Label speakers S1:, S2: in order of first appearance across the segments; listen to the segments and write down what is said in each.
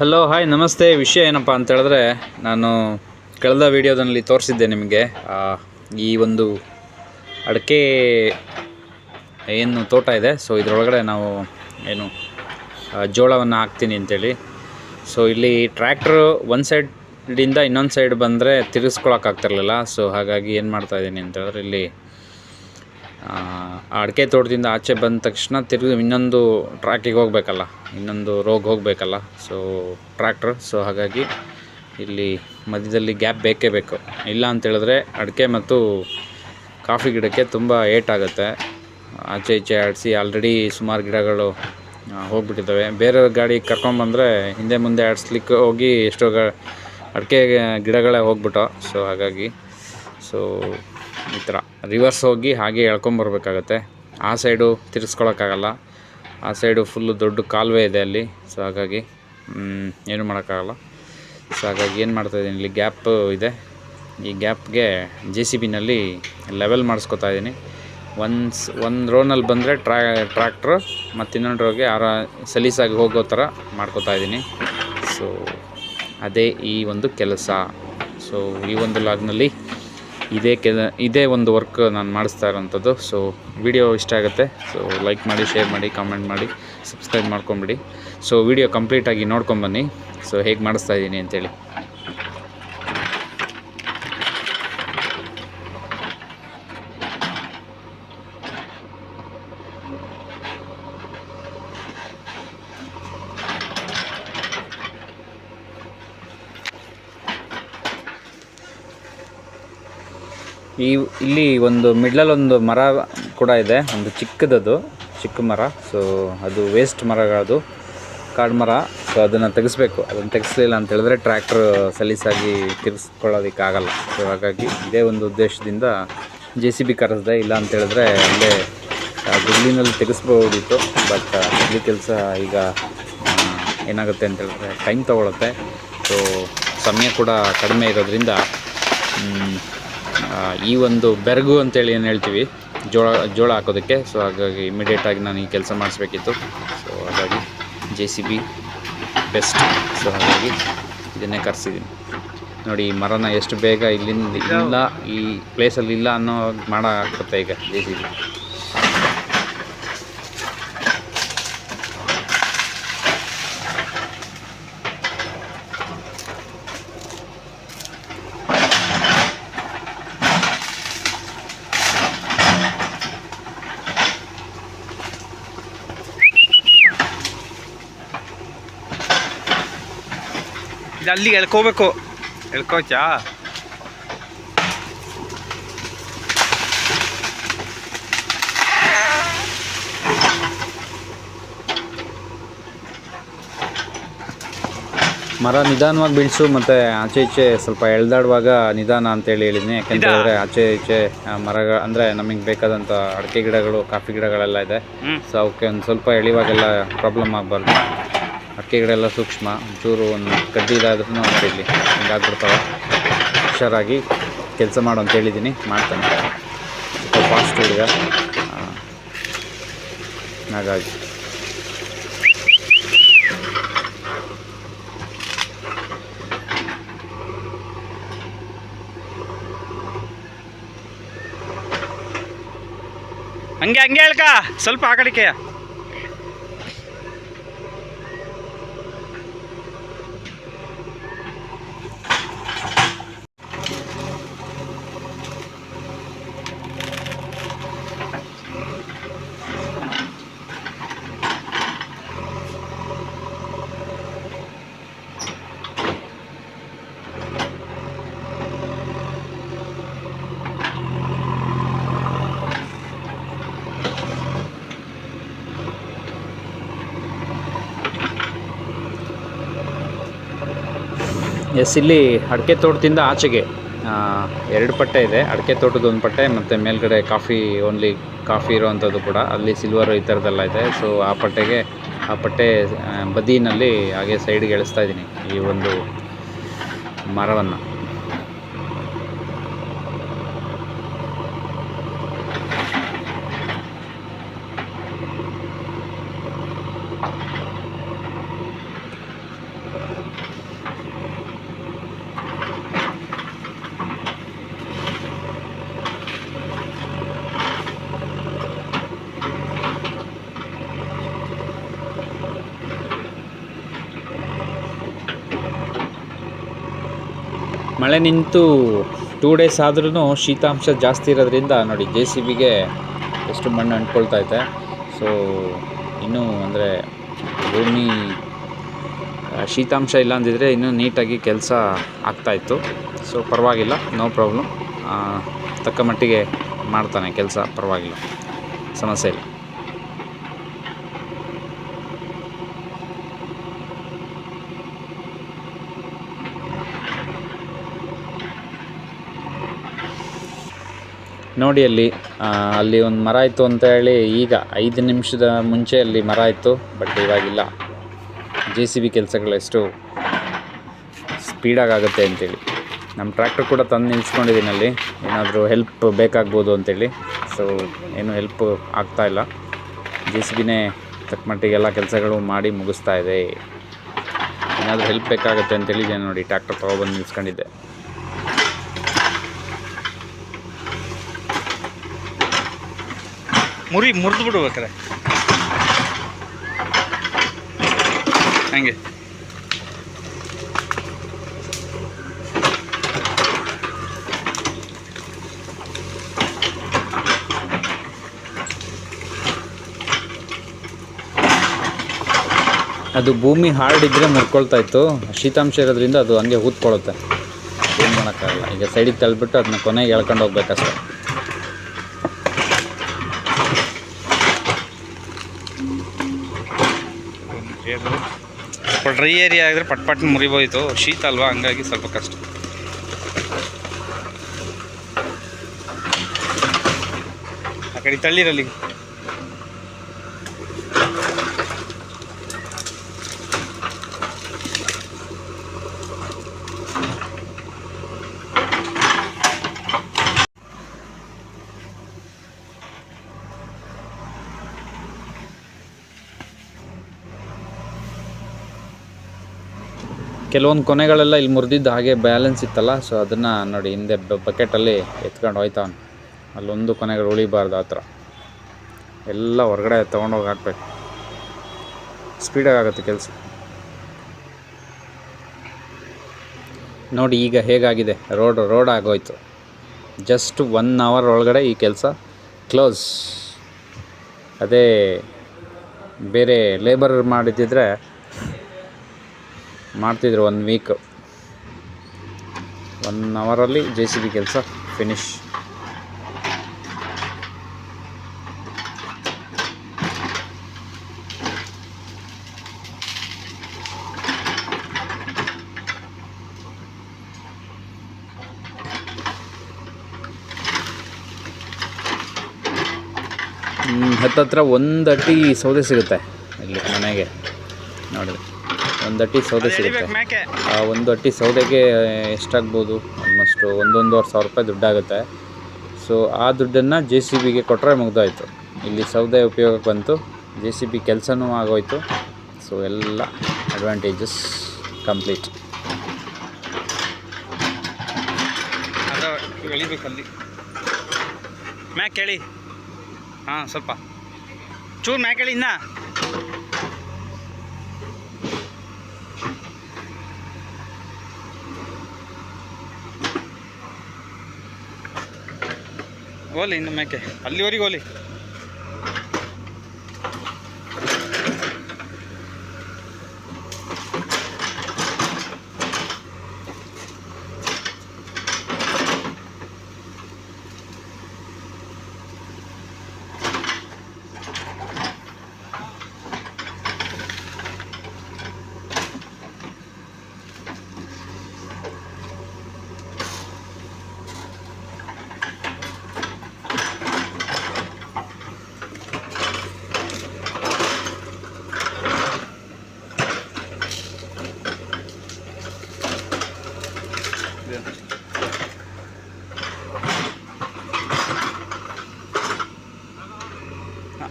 S1: Hello hi ನಮಸ್ತೆ. ವಿಷಯ ಏನಪ್ಪ ಅಂತ ಹೇಳಿದ್ರೆ, ನಾನು ಕಳೆದ ವಿಡಿಯೋದಲ್ಲಿ ತೋರಿಸಿದ್ದೆ ನಿಮಗೆ. ಈ ಒಂದು ಅಡಿಕೆ ಏನು ತೋಟ ಇದೆ. ಸೊ ಇದರೊಳಗಡೆ ನಾವು ಏನು ಜೋಳವನ್ನು ಹಾಕ್ತೀನಿ ಅಂತೇಳಿ. ಸೊ ಇಲ್ಲಿ ಟ್ರ್ಯಾಕ್ಟ್ರು ಒಂದು ಸೈಡಿಂದ ಇನ್ನೊಂದು ಸೈಡ್ ಬಂದರೆ ತಿರುಗಿಸ್ಕೊಳಕ್ಕಾಗ್ತಿರ್ಲಿಲ್ಲ ಸೊ ಹಾಗಾಗಿ ಏನು ಮಾಡ್ತಾಯಿದ್ದೀನಿ ಅಂತ ಹೇಳಿದ್ರೆ, ಇಲ್ಲಿ ಅಡಿಕೆ ತೋಟದಿಂದ ಆಚೆ ಬಂದ ತಕ್ಷಣ ತಿರುಗಿ ಇನ್ನೊಂದು ಟ್ರ್ಯಾಕಿಗೆ ಹೋಗಬೇಕಲ್ಲ, ಇನ್ನೊಂದು ರೋಗ್ ಹೋಗಬೇಕಲ್ಲ ಸೊ ಟ್ರ್ಯಾಕ್ಟ್ರ್ ಸೊ ಹಾಗಾಗಿ ಇಲ್ಲಿ ಮಧ್ಯದಲ್ಲಿ ಗ್ಯಾಪ್ ಬೇಕೇ ಬೇಕು. ಇಲ್ಲ ಅಂತೇಳಿದ್ರೆ ಅಡಿಕೆ ಮತ್ತು ಕಾಫಿ ಗಿಡಕ್ಕೆ ತುಂಬ ಏಟಾಗುತ್ತೆ. ಆಚೆ ಈಚೆ ಆಡಿಸಿ ಆಲ್ರೆಡಿ ಸುಮಾರು ಗಿಡಗಳು ಹೋಗ್ಬಿಟ್ಟಿದ್ದಾವೆ. ಬೇರೆ ಗಾಡಿ ಕರ್ಕೊಂಬಂದರೆ ಹಿಂದೆ ಮುಂದೆ ಆಡಿಸ್ಲಿಕ್ಕೆ ಹೋಗಿ ಎಷ್ಟೋ ಗ, ಅಡಿಕೆ ಗಿಡಗಳೇ ಹೋಗ್ಬಿಟ್ಟು ಸೊ ಹಾಗಾಗಿ ಸೊ ಈ ಥರ. ರಿವರ್ಸ್ ಹೋಗಿ ಹಾಗೆ ಎಳ್ಕೊಂಬರ್ಬೇಕಾಗತ್ತೆ ಆ ಸೈಡು ತಿರ್ಗಿಸ್ಕೊಳಕ್ಕಾಗಲ್ಲ ಆ ಸೈಡು ಫುಲ್ಲು ದೊಡ್ಡ ಕಾಲುವೆ ಇದೆ ಅಲ್ಲಿ. ಸೊ ಹಾಗಾಗಿ ಏನು ಮಾಡೋಕ್ಕಾಗಲ್ಲ. ಸೊ ಹಾಗಾಗಿ ಏನು ಮಾಡ್ತಾಯಿದ್ದೀನಿ ಇಲ್ಲಿ ಗ್ಯಾಪ್ ಇದೆ. ಈ ಗ್ಯಾಪ್ಗೆ ಜೆ ಸಿ ಬಿನಲ್ಲಿ ಲೆವೆಲ್ ಮಾಡಿಸ್ಕೊತಾ ಇದ್ದೀನಿ. ಒನ್ಸ್ ಒಂದು ರೋನಲ್ಲಿ ಬಂದರೆ ಟ್ರಾ ಟ್ರ್ಯಾಕ್ಟ್ರು ಮತ್ತು ಇನ್ನೊಂದು ರೋಗೆ ಆರ, ಸಲೀಸಾಗಿ ಹೋಗೋ ಥರ ಮಾಡ್ಕೊತಾ ಇದ್ದೀನಿ. ಸೊ ಅದೇ ಈ ಒಂದು ಕೆಲಸ. ಸೊ ಈ ಒಂದು ಲಾಗ್ನಲ್ಲಿ ಇದೇ ಕೆಲ ಇದೇ ಒಂದು ವರ್ಕ್ ನಾನು ಮಾಡಿಸ್ತಾ ಇರೋಂಥದ್ದು. ಸೊ ವಿಡಿಯೋ ಇಷ್ಟ ಆಗುತ್ತೆ. ಸೊ ಲೈಕ್ ಮಾಡಿ ಶೇರ್ ಮಾಡಿ ಕಾಮೆಂಟ್ ಮಾಡಿ ಸಬ್ಸ್ಕ್ರೈಬ್ ಮಾಡ್ಕೊಂಬಿಡಿ. ಸೊ ವಿಡಿಯೋ ಕಂಪ್ಲೀಟಾಗಿ ನೋಡ್ಕೊಂಬನ್ನಿ ಸೊ ಹೇಗೆ ಮಾಡಿಸ್ತಾ ಇದ್ದೀನಿ ಅಂತೇಳಿ. ಈ ಇಲ್ಲಿ ಒಂದು ಮಿಡ್ಲಲ್ಲಿ ಒಂದು ಮರ ಕೂಡ ಇದೆ. ಒಂದು ಚಿಕ್ಕದದು, ಚಿಕ್ಕ ಮರ. ಸೊ ಅದು ವೇಸ್ಟ್ ಮರಗಳದು. ಕಾಡು ಮರ. ಸೊ ಅದನ್ನು ತೆಗೆಸ್ಬೇಕು. ಅದನ್ನು ತೆಗೆಸಲಿಲ್ಲ ಅಂತ ಹೇಳಿದ್ರೆ ಟ್ರ್ಯಾಕ್ಟ್ರ್ ಸಲೀಸಾಗಿ ತಿರ್ಸ್ಕೊಳ್ಳೋದಕ್ಕಾಗಲ್ಲ. ಸೊ ಹಾಗಾಗಿ ಇದೇ ಒಂದು ಉದ್ದೇಶದಿಂದ ಜೆ ಸಿ ಬಿ ಕರೆಸ್ದೆ. ಇಲ್ಲ ಅಂತ ಹೇಳಿದ್ರೆ ಅಲ್ಲೇ ಗುಡ್ಲಿನಲ್ಲಿ ತೆಗೆಸ್ಬೋದಿತ್ತು. ಬಟ್ ಅಲ್ಲಿ ಕೆಲಸ ಈಗ ಏನಾಗುತ್ತೆ ಅಂತ ಹೇಳಿದ್ರೆ ಟೈಮ್ ತೊಗೊಳುತ್ತೆ. ಸೊ ಸಮಯ ಕೂಡ ಕಡಿಮೆ ಇರೋದ್ರಿಂದ ಈ ಒಂದು ಬೆರಗು ಅಂತೇಳಿ ಏನು ಹೇಳ್ತೀವಿ, ಜೋಳ ಜೋಳ ಹಾಕೋದಕ್ಕೆ. ಸೊ ಹಾಗಾಗಿ ಇಮಿಡಿಯೇಟಾಗಿ ನಾನು ಈ ಕೆಲಸ ಮಾಡಿಸ್ಬೇಕಿತ್ತು. ಸೊ ಹಾಗಾಗಿ J C B best so ಹಾಗಾಗಿ ಇದನ್ನೇ ಕರೆಸಿದ್ದೀನಿ ನೋಡಿ, ಈ ಮರನ ಎಷ್ಟು ಬೇಗ ಇಲ್ಲಿಂದ ಇಲ್ಲ, ಈ ಪ್ಲೇಸಲ್ಲಿ ಇಲ್ಲ ಅನ್ನೋ ಮಾಡೋ ಆಗ್ತದೆ ಈಗ ಜೆ ಸಿ ಬಿ
S2: ಅಲ್ಲಿಗೆ ಎಳ್ಕೋಬೇಕು ಎಳ್ಕೋಚಾ
S1: ಮರ ನಿಧಾನವಾಗಿ ಬೀಳಿಸು ಮತ್ತೆ ಆಚೆ ಈಚೆ ಸ್ವಲ್ಪ ಎಳ್ದಾಡುವಾಗ ನಿಧಾನ ಅಂತೇಳಿ ಹೇಳಿದ್ನಿ.
S2: ಯಾಕಂದ್ರೆ
S1: ಹೇಳಿದ್ರೆ ಆಚೆ ಈಚೆ ಮರಗಳು ಅಂದ್ರೆ ನಮಗೆ ಬೇಕಾದಂಥ ಅಡಿಕೆ ಗಿಡಗಳು ಕಾಫಿ ಗಿಡಗಳೆಲ್ಲ ಇದೆ. ಸೊ ಅವಕ್ಕೆ ಒಂದು ಸ್ವಲ್ಪ ಎಳಿವಾಗೆಲ್ಲ ಪ್ರಾಬ್ಲಮ್ ಆಗಬಾರ್ದು. ಎಲ್ಲ ಸೂಕ್ಷ್ಮ, ಒಂಚೂರು ಒಂದು ಕಡ್ಡಿ ಇದಾದ್ರೂ ನೋಡಿ ಇಲ್ಲಿ ಹಿಂಗಾಗ್ಬಿಡ್ತಾವೆ. ಹುಷಾರಾಗಿ ಕೆಲಸ ಮಾಡು ಅಂತ ಹೇಳಿದ್ದೀನಿ ಮಾಡ್ತಾನೆ. ಸ್ವಲ್ಪ ಫಾಸ್ಟ್ ಹುಡುಗ. ಹಾಗಾಗಿ.
S2: ಹಂಗೆ ಹಂಗೆ ಹೇಳ್ಕ. ಸ್ವಲ್ಪ ಆ
S1: ಎಸ್, ಇಲ್ಲಿ ಅಡಿಕೆ ತೋಟದಿಂದ ಆಚೆಗೆ ಎರಡು ಪಟ್ಟೆ ಇದೆ. ಅಡಿಕೆ ತೋಟದ ಒಂದು ಪಟ್ಟೆ ಮತ್ತು ಮೇಲ್ಗಡೆ ಕಾಫಿ ಓನ್ಲಿ ಕಾಫಿ ಇರೋವಂಥದ್ದು ಕೂಡ. ಅಲ್ಲಿ ಸಿಲ್ವರ್ ಈ ಥರದ್ದೆಲ್ಲ ಇದೆ. ಸೊ ಆ ಪಟ್ಟೆಗೆ, ಆ ಪಟ್ಟೆ ಬದಿನಲ್ಲಿ ಹಾಗೆ ಸೈಡ್ಗೆ ಎಳಿಸ್ತಾ ಇದ್ದೀನಿ ಈ ಒಂದು ಮರವನ್ನು. ಮಳೆ ನಿಂತು ಟೂ ಡೇಸ್ ಆದ್ರೂ ಶೀತಾಂಶ ಜಾಸ್ತಿ ಇರೋದ್ರಿಂದ ನೋಡಿ ಜೆ ಸಿ ಬಿಗೆ ಎಷ್ಟು ಮಣ್ಣು ಅಂಟ್ಕೊಳ್ತೈತೆ ಸೊ ಇನ್ನೂ ಅಂದರೆ ಭೂಮಿ ಶೀತಾಂಶ ಇಲ್ಲ ಅಂದಿದ್ರೆ ಇನ್ನೂ ನೀಟಾಗಿ ಕೆಲಸ ಆಗ್ತಾಯಿತ್ತು ಸೊ ಪರವಾಗಿಲ್ಲ ನೋ ಪ್ರಾಬ್ಲಮ್ ತಕ್ಕ ಮಟ್ಟಿಗೆ ಮಾಡ್ತಾನೆ, ಕೆಲಸ ಪರವಾಗಿಲ್ಲ. ಸಮಸ್ಯೆ ಇಲ್ಲ. ನೋಡಿ ಅಲ್ಲಿ ಅಲ್ಲಿ ಒಂದು ಮರ ಇತ್ತು ಅಂತ ಹೇಳಿ ಈಗ ಐದು ನಿಮಿಷದ ಮುಂಚೆ ಅಲ್ಲಿ ಮರ ಇತ್ತು, ಬಟ್ ಇವಾಗಿಲ್ಲ. ಜೆ ಸಿ ಬಿ ಕೆಲಸಗಳು ಎಷ್ಟು ಸ್ಪೀಡಾಗಿ ಆಗುತ್ತೆ ಅಂತೇಳಿ. ನಮ್ಮ ಟ್ರ್ಯಾಕ್ಟರ್ ಕೂಡ ತಂದು ನಿಲ್ಸ್ಕೊಂಡಿದ್ದೀನಿ ಅಲ್ಲಿ. ಏನಾದರೂ ಹೆಲ್ಪ್ ಬೇಕಾಗ್ಬೋದು ಅಂತೇಳಿ. ಸೊ ಏನು ಹೆಲ್ಪ್ ಆಗ್ತಾ ಇಲ್ಲ. ಜೆ ಸಿ ಬಿನೇ ತಕ್ಕ ಮಟ್ಟಿಗೆ ಎಲ್ಲ ಕೆಲಸಗಳು ಮಾಡಿ ಮುಗಿಸ್ತಾ ಇದೆ. ಏನಾದರೂ ಹೆಲ್ಪ್ ಬೇಕಾಗುತ್ತೆ ಅಂತೇಳಿ ನೋಡಿ ಟ್ರ್ಯಾಕ್ಟರ್ ತೊಗೊಬಂದು ನಿಲ್ಸ್ಕೊಂಡಿದ್ದೆ.
S2: ಮುರಿ ಮುರಿದು ಬಿಡ್ಬೇಕಾರೆ ಹಂಗೆ.
S1: ಅದು ಭೂಮಿ ಹಾರ್ಡ್ ಇದ್ದರೆ ಮುರ್ಕೊಳ್ತಾ ಇತ್ತು. ಶೀತಾಂಶ ಇರೋದ್ರಿಂದ ಅದು ಹಂಗೆ ಊದ್ಕೊಳ್ಳುತ್ತೆ ಏನು ಮಾಡೋಕ್ಕಾಗಲ್ಲ. ಈಗ ಸೈಡಿಗೆ ತಳ್ಳಿಬಿಟ್ಟು ಅದನ್ನ ಕೊನೆಗೆ ಎಳ್ಕೊಂಡು ಹೋಗ್ಬೇಕಷ್ಟೆ.
S2: ಸ್ವಲ್ಪ ಡ್ರೈ ಏರಿಯಾ ಆದರೆ ಪಟ್ ಪಟ್ ಮುರಿಬೋಯ್ತು. ಶೀತ ಅಲ್ವಾ? ಹಂಗಾಗಿ ಸ್ವಲ್ಪ ಕಷ್ಟ. ಆ ಕಡೆ ತಳ್ಳಿರಲ್ಲಿ.
S1: ಕೆಲವೊಂದು ಕೊನೆಗಳೆಲ್ಲ ಇಲ್ಲಿ ಮುರಿದಿದ್ದು ಹಾಗೆ ಬ್ಯಾಲೆನ್ಸ್ ಇತ್ತಲ್ಲ ಸೊ ಅದನ್ನು ನೋಡಿ ಹಿಂದೆ ಬಕೆಟಲ್ಲಿ ಎತ್ಕೊಂಡು ಹೋಯ್ತವನು ಅಲ್ಲೊಂದು ಕೊನೆಗಳು ಉಳಿಬಾರ್ದು ಆ ಥರ. ಎಲ್ಲ ಹೊರಗಡೆ ತೊಗೊಂಡೋಗಿ ಹಾಕ್ಬೇಕು. ಸ್ಪೀಡಾಗಿ ಆಗುತ್ತೆ ಕೆಲಸ. ನೋಡಿ ಈಗ ಹೇಗಾಗಿದೆ. ರೋಡ್ ರೋಡ್ ಆಗೋಯ್ತು ಜಸ್ಟ್ ಒನ್ ಅವರ್ ಒಳಗಡೆ ಈ ಕೆಲಸ ಕ್ಲೋಸ್ ಅದೇ ಬೇರೆ ಲೇಬರ್ ಮಾಡಿದ್ದಿದ್ರೆ ಮಾಡ್ತಿದ್ರು ಒನ್ ವೀಕ್ ಒನ್ ಅವರಲ್ಲಿ ಜೆ ಸಿ ಬಿ ಕೆಲಸ ಫಿನಿಶ್ ಹತ್ತತ್ರ ಒಂದು ಅಟ್ಟಿ ಸೌದೆ ಸಿಗುತ್ತೆ ಇಲ್ಲಿ ಮನೆಗೆ. ನೋಡಿದ್ರೆ. ಒಂದು ಅಟ್ಟಿ ಸೌದೆ ಸಿಗುತ್ತೆ. ಆ ಒಂದು ಅಟ್ಟಿ ಸೌದೆಗೆ ಎಷ್ಟಾಗ್ಬೋದು? ಆಲ್ಮೋಸ್ಟು ಒಂದೊಂದುವರೆ ಸಾವಿರ ರೂಪಾಯಿ ದುಡ್ಡಾಗುತ್ತೆ. ಸೊ ಆ ದುಡ್ಡನ್ನು ಜೆ ಸಿ ಬಿಗೆ ಕೊಟ್ಟರೆ ಮುಗ್ದೋಯ್ತು. ಇಲ್ಲಿ ಸೌದೆ ಉಪಯೋಗಕ್ಕೆ ಬಂತು. ಜೆ ಸಿ ಬಿ ಕೆಲಸನೂ ಆಗೋಯ್ತು. ಸೊ ಎಲ್ಲ ಅಡ್ವಾಂಟೇಜಸ್ ಕಂಪ್ಲೀಟ್
S2: ಮ್ಯಾಕ್ ಹೇಳಿ ಹಾಂ ಸ್ವಲ್ಪ. ಚೂರು ಮ್ಯಾಕ್ ಹೇಳಿ ಇನ್ನ. ಓಲಿ ಇನ್ನು ಮೇಕೆ. ಅಲ್ಲಿವರೆಗೆ ಓಲಿ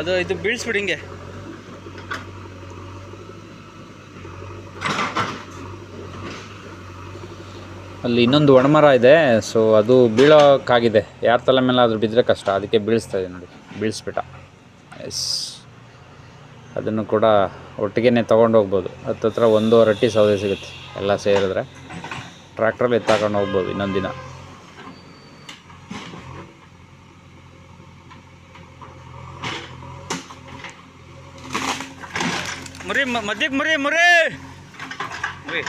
S2: ಅದು ಇದು ಬೀಳ್ಸ್ಬಿಡಿ ಹಿಂಗೆ.
S1: ಅಲ್ಲಿ ಇನ್ನೊಂದು ಒಣಮರ ಇದೆ ಸೊ ಅದು ಬೀಳೋಕ್ಕಾಗಿದೆ. ಯಾರ ತಲೆ ಮೇಲೆ ಆದರೂ ಬಿದ್ದರೆ ಕಷ್ಟ, ಅದಕ್ಕೆ ಬೀಳಿಸ್ತಾ ಇದೆ ನೋಡಿ, ಬೀಳಿಸ್ಬಿಟ್ಟ. ಎಸ್ ಅದನ್ನು ಕೂಡ ಒಟ್ಟಿಗೆ ತೊಗೊಂಡು ಹೋಗ್ಬೋದು. ಹತ್ತತ್ರ ಒಂದೂವರೆ ಅಟ್ಟಿ ಸೌದೆ ಸಿಗುತ್ತೆ, ಎಲ್ಲ ಸೇರಿದ್ರೆ. ಟ್ರ್ಯಾಕ್ಟ್ರಲ್ಲಿ ಎತ್ತಾಕೊಂಡು ಹೋಗ್ಬೋದು ಇನ್ನೊಂದು ದಿನ.
S2: ಮುರಿ ಮಧ್ಯಕ್ಕೆ ಮುರಿ ಮುರಿ. ಮುರಿ.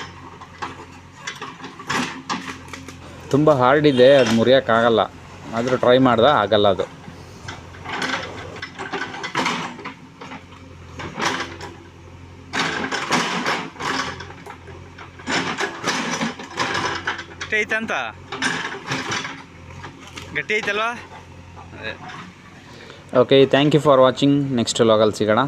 S1: ತುಂಬ ಹಾರ್ಡ್ ಇದೆ ಅದು ಮುರಿಯೋಕ್ಕಾಗಲ್ಲ. ಆದರೂ ಟ್ರೈ ಮಾಡ್ದೆ ಆಗಲ್ಲ ಅದು.
S2: ಗಟ್ಟಿ ಐತಂತ ಗಟ್ಟಿ ಐತಲ್ವಾ?
S1: Okay thank you for watching next ಲಾಗಲ್ಲಿ ಸಿಗೋಣ.